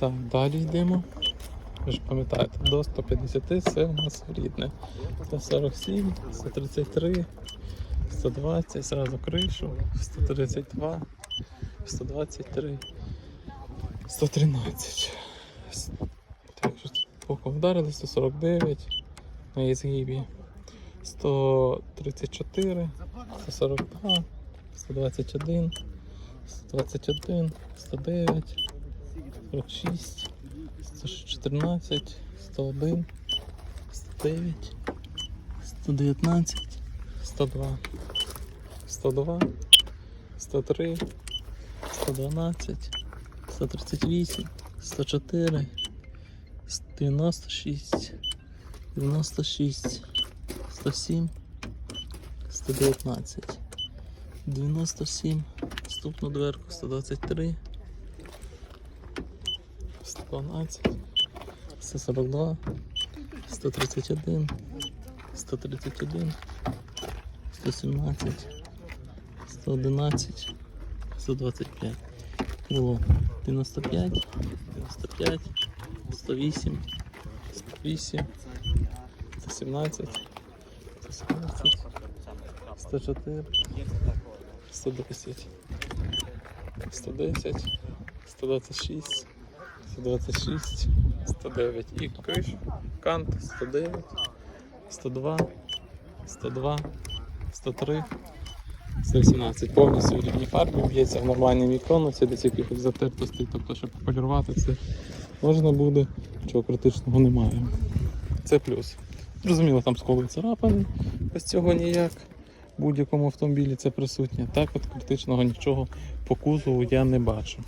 Так, далі йдемо. Ви ж пам'ятаєте, до 150 це у нас рідне. 147, 133, 120, зразу кришу, 132, 123, 113. Так, що поки вдарили, 149 на ізгибі. 134, 142, 121, 121, 109, 46, 114, 101, 109, 119, 102, 102, 103, 112, 138, 104, 96, 96, 107, 119, 97, наступну дверку 123, 112, 142, 131, 131, 117, 111, 125. Крило 95, 95, 108, 108, 117, 117, 104, 110, 110, 126, 126, 109 і криш, кант 109, 102, 102, 103, 118. Повністю в рівній фарбі б'ється в нормальній мікронусі, десь якихось затертостей, тобто, щоб полірувати це можна буде, чого критичного немає. Це плюс. Зрозуміло, там сколи царапини, без цього ніяк. В будь-якому автомобілі це присутнє. Так от критичного нічого по кузову я не бачу.